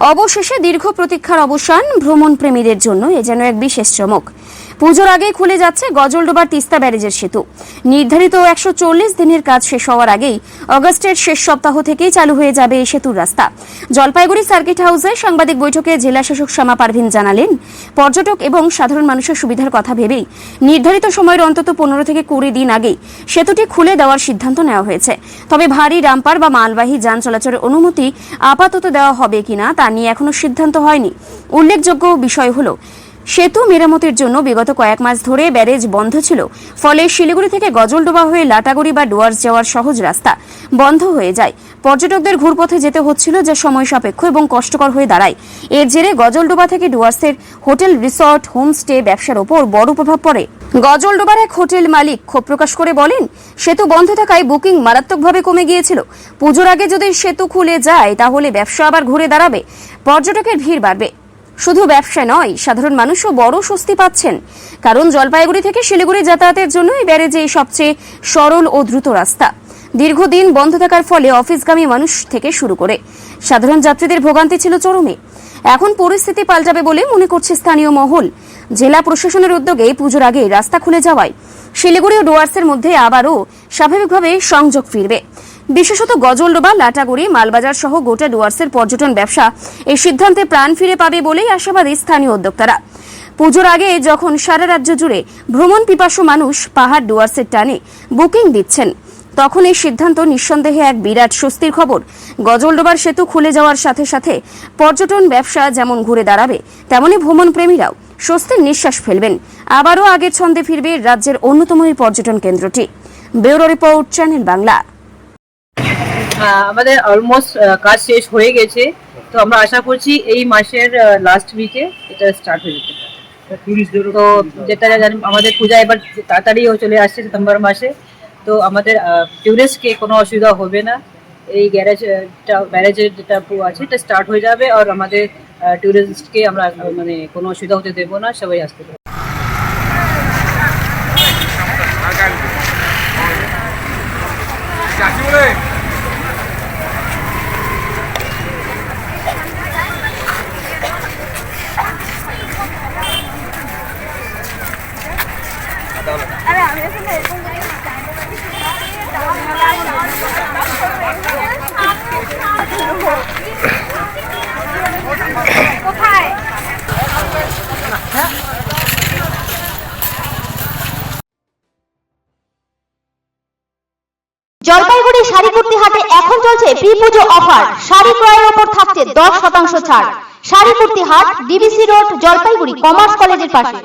অবশেষে দীর্ঘ প্রতীক্ষার অবসান ভ্রমণ প্রেমীদের জন্য এ যেন এক বিশেষ চমক। পুজোর আগে খুলে যাচ্ছে গজলডোবার তিস্তা ব্যারেজের সেতু। নির্ধারিত একশো চল্লিশ দিনের কাজ শেষ হওয়ার আগেই অগস্টের শেষ সপ্তাহ থেকেই চালু হয়ে যাবে এই সেতুর রাস্তা। জলপাইগুড়ি সার্কিট হাউসে সাংবাদিক বৈঠকে জেলা শাসক শ্যামা পারভিন জানালেন, পর্যটক এবং সাধারণ মানুষের সুবিধার কথা ভেবেই নির্ধারিত সময়ের অন্তত পনেরো থেকে কুড়ি দিন আগেই সেতুটি খুলে দেওয়ার সিদ্ধান্ত নেওয়া হয়েছে। তবে ভারী ডাম্পার বা মালবাহী যান চলাচলের অনুমতি আপাতত দেওয়া হবে কিনা তা নিয়ে এখনও সিদ্ধান্ত হয়নি। উল্লেখযোগ্য বিষয় হলো সেতু মেরামতের জন্য বিগত কয়েক মাস ধরে ব্যারেজ বন্ধ ছিল। ফলে শিলিগুড়ি থেকে গজলডোবা হয়ে লাটাগুড়ি বা ডুয়ার্স যাওয়ার সহজ রাস্তা বন্ধ হয়ে যায়। পর্যটকদের ঘুরপথে যেতে হচ্ছিল যা সময় সাপেক্ষ এবং কষ্টকর হয়ে দাঁড়ায়। এর জেরে গজলডোবা থেকে ডুয়ার্সের হোটেল, রিসর্ট, হোমস্টে ব্যবসার ওপর বড় প্রভাব পড়ে। গজলডোবার এক হোটেল মালিক ক্ষোভ প্রকাশ করে বলেন, সেতু বন্ধ থাকায় বুকিং মারাত্মকভাবে কমে গিয়েছিল। পুজোর আগে যদি সেতু খুলে যায়, তাহলে ব্যবসা আবার ঘুরে দাঁড়াবে। পর্যটকের ভিড় বাড়বে। শুধু ব্যবসা নয়, সাধারণ মানুষও বড় স্বস্তি পাচ্ছেন। কারণ জলপাইগুড়ি থেকে শিলিগুড়ি যাতায়াতের জন্য এই ব্যারেজে সবচেয়ে সরল ও দ্রুত রাস্তা। দীর্ঘদিন বন্ধ থাকার ফলে অফিসগামী মানুষ থেকে শুরু করে। সাধারণ যাত্রীদের ভোগান্তি ছিল চরমে। এখন পরিস্থিতি পাল্টাবে বলে মনে করছে স্থানীয় মহল। জেলা প্রশাসনের উদ্যোগে পুজোর আগে রাস্তা খুলে যাওয়ায়। শিলিগুড়ি ও ডুয়ার্সের মধ্যে আবারও স্বাভাবিকভাবে সংযোগ ফিরবে। বিশেষত গজলডোবা, লাটাগুড়ি, মালবাজার সহ গোটা ডুয়ার্সের পর্যটন ব্যবসা এই সিদ্ধান্তে প্রাণ ফিরে পাবে বলেই আশাবাদী স্থানীয় উদ্যোক্তারা। পুজোর আগে যখন সারা রাজ্য জুড়ে ভ্রমণ পিপাসু মানুষ পাহাড় ডুয়ার্সের টানে বুকিং দিচ্ছেন, তখন এই সিদ্ধান্ত নিঃসন্দেহে এক বিরাট স্বস্তির খবর। গজলডোবার সেতু খুলে যাওয়ার সাথে সাথে পর্যটন ব্যবসা যেমন ঘুরে দাঁড়াবে, তেমনি ভ্রমণ প্রেমীরাও স্বস্তির নিঃশ্বাস ফেলবেন। আবারও আগের ছন্দে ফিরবে রাজ্যের অন্যতম এই পর্যটন কেন্দ্রটি। Bureau report, channel Bangla. আমাদের অলমোস্ট কাজ শেষ হয়ে গেছে। তো আমরা আশা করছি এই মাসের লাস্ট উইকে এটা স্টার্ট হয়ে যেতে পারে। তো যেটা জানি আমাদের পূজা এবার তাড়াতাড়ি চলে আসছে সেপ্টেম্বর মাসে। তো আমাদের টুরিস্টকে কোনো অসুবিধা হবে না। এই গ্যারেজটা ব্যারেজের যেটা পু- আছে এটা স্টার্ট হয়ে যাবে আর আমাদের টুরিস্টকে আমরা মানে কোনো অসুবিধা হতে দেবো না সবাই আসতে পারে জলপাইগুড়ি শাড়ি কুর্তি হাটে এখন চলছে প্রি পুজো অফার। শাড়ি ক্রয়ের ওপর থাকছে দশ শতাংশ ছাড়। শাড়ি কুর্তি হাট, ডিবিসি রোড, জলপাইগুড়ি কমার্স কলেজের পাশে।